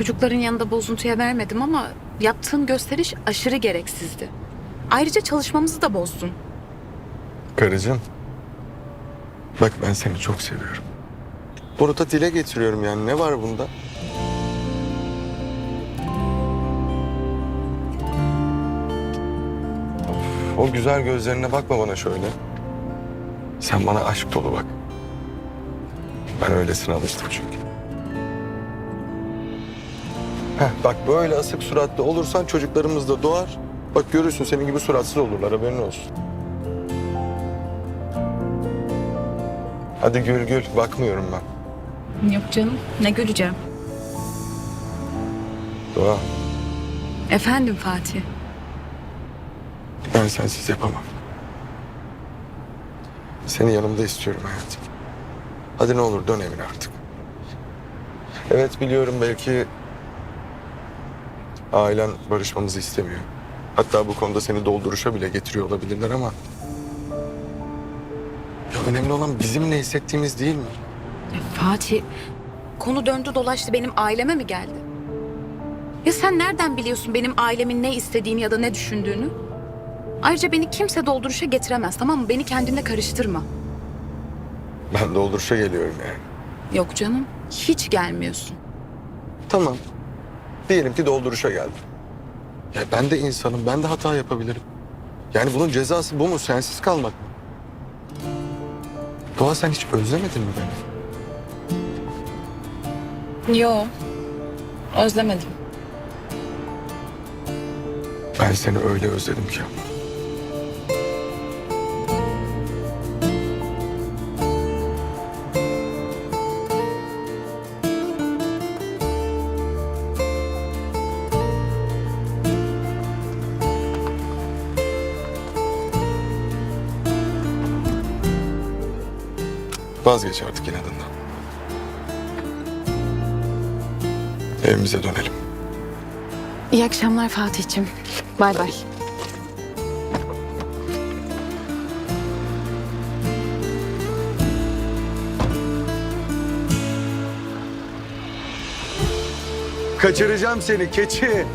Çocukların yanında bozuntuya vermedim ama yaptığın gösteriş aşırı gereksizdi. Ayrıca çalışmamızı da bozdun. Karıcığım. Bak ben seni çok seviyorum. Bunu da dile getiriyorum yani. Ne var bunda? Of, o güzel gözlerine bakma bana şöyle. Sen bana aşk dolu bak. Ben öylesine alıştım çünkü. Heh, bak böyle asık suratlı olursan çocuklarımız da doğar. Bak görürsün senin gibi suratsız olurlar haberin olsun. Hadi gül gül bakmıyorum ben. Yok canım. Ne güleceğim. Doğa Efendim Fatih. ben sensiz yapamam. Seni yanımda istiyorum hayatım. Hadi ne olur dön evine artık. Evet biliyorum belki ailen barışmamızı istemiyor. Hatta bu konuda seni dolduruşa bile getiriyor olabilirler ama... Ya önemli olan bizim ne hissettiğimiz değil mi? Fatih, konu döndü dolaştı benim aileme mi geldi? Ya sen nereden biliyorsun benim ailemin ne istediğini ya da ne düşündüğünü? Ayrıca beni kimse dolduruşa getiremez tamam mı? Beni kendine karıştırma. Ben dolduruşa geliyorum yani. Yok canım, hiç gelmiyorsun. Tamam. Diyelim ki dolduruşa geldim. Ya ben de insanım, ben de hata yapabilirim. Yani bunun cezası bu mu? Sensiz kalmak mı? Doğa sen hiç özlemedin mi beni? Yo, özlemedim. Ben seni öyle özledim ki. Vazgeç artık inadından. Evimize dönelim. İyi akşamlar Fatih'ciğim. Bay bay. Kaçıracağım seni keçi.